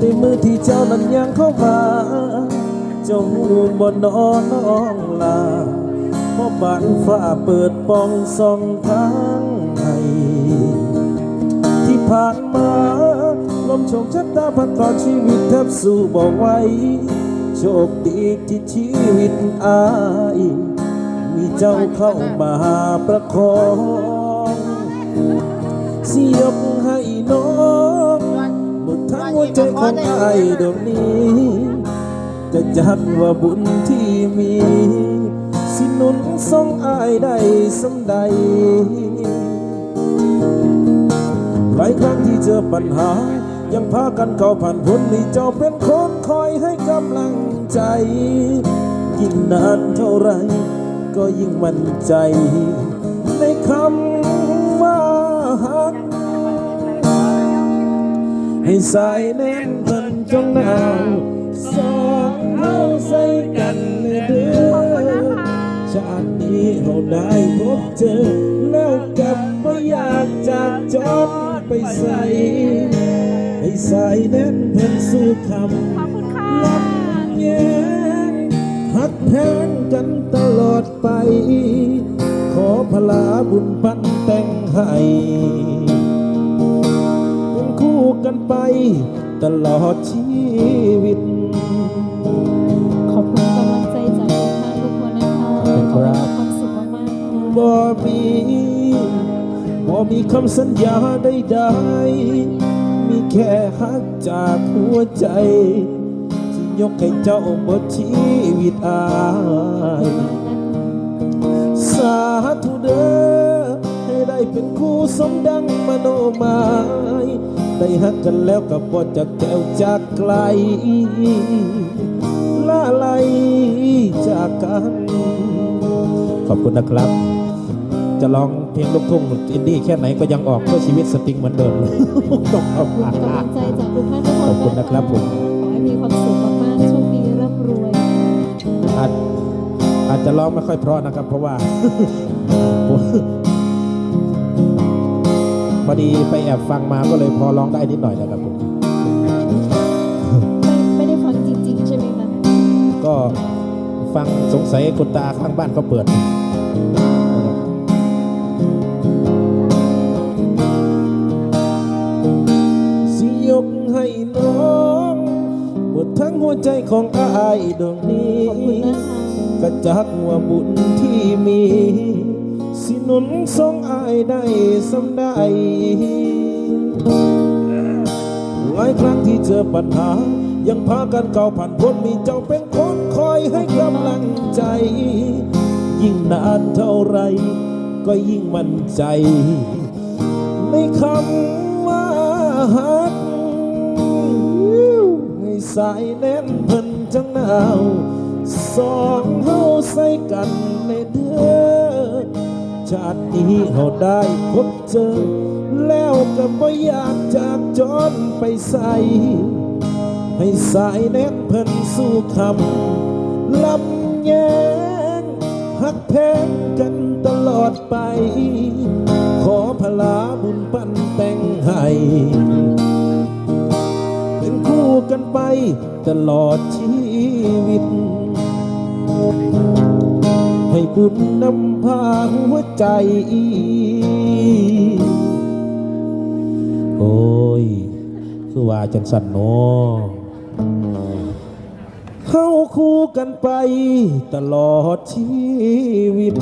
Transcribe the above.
ในมือที่เจ้านั้นยังเข้ามาจ้าหูบนนอนน้องลาเพราะบานฟ้าเปิดปองส่องทางให้ที่ผ่านมาลมชคชะตาพัดต่อชีวิตแทบสู้บอกไว้ โชคดีที่ชีวิตอาย มีเจ้าเข้ามาประคองสิยกให้น้อง วใจของอายดวงนี้ จะจัดว่าบุญที่มี สินุนส่งอายได้สำใดหลายครั้งที่เจอปัญหา ยังพากันเข้าผ่านพ้นนี่เจ้าเป็นคนคอยให้กำลังใจ ยิ่งนานเท่าไร ก็ยิ่งมั่นใจ ในคำว่าฮัก ให้สายแน่นเพิ่นจงหนาวสองเฮาใส่กันเด้อชาตินี้เราได้พบเจอ แล้วกลับไม่อยากจากจอดไปใส่ให้สายแน่นเพิ่นสู่คำขอบคุณค่ะแย้งหักแพงกันตลอดไป ขอพลาบุญปันแต่งให้ กันไป ตลอดชีวิต ขอบคุณกำลังใจจากทุกท่านทุกคนนะคะขอบคุณความสุขมากๆบ่มีบ่มีคำสัญญาใดๆมีแค่หักจากหัวใจที่ยกให้เจ้าหมดชีวิตอายสาธุเด้อให้ได้เป็นคู่สมดังมโนหมาย ได้หักกันแล้วกับบ่จากแก้วจากไกลลาไลจากกัน ขอบคุณนะครับ จะร้องเพลงลูกทุ่งอินดี้แค่ไหนก็ยังออกเพื่อชีวิตสตริงเหมือนเดิมต้องขอบคุณกำลังใจจากทุกท่านทุกคนขอบคุณนะครับผมขอให้มีความสุขมากๆโชคดีร่ำรวยอาจอาจจะร้องไม่ค่อยเพราะนะครับ เพราะว่าพอ ดีไปแอบฟังมาก็เลยพอร้องได้นิดหน่อยนะครับผมไม่ไม่ได้ฟังจริงๆ ใช่ไหมคะ ก็ฟังสงสัยคุณตาข้างบ้านเขาเปิดนะครับสิยกให้น้องหมดทั้งหัวใจของอายดวงนี้ขอบคุณนะคะกระจักว่าบุญที่มี สินุนทรงอายได้สำได้หลายครั้งที่เจอปัญหา ยังพากันเก่าผ่านพ้นมีเจ้าเป็นคนคอยให้กำลังใจ ยิ่งนานเท่าไร ก็ยิ่งมั่นใจ ในคำว่าฮักให้สายแน่นเพิ่นจังหนาว สองเฮาใส่กันในเด้อน ชาตินี้เฮาได้พบเจอ แล้วก็บ่อยากจากจนไปใส่ ให้สายแน่นเพิ่นสู่คำลำแยงหักแพงกันตลอดไป ขอพลาบุญปันแต่งให้เป็นคู่กันไปตลอดชีวิต บุญนำพาหัวใจ โอ้ย คือว่าจังสันนอเข้าคู่กันไปตลอดชีวิต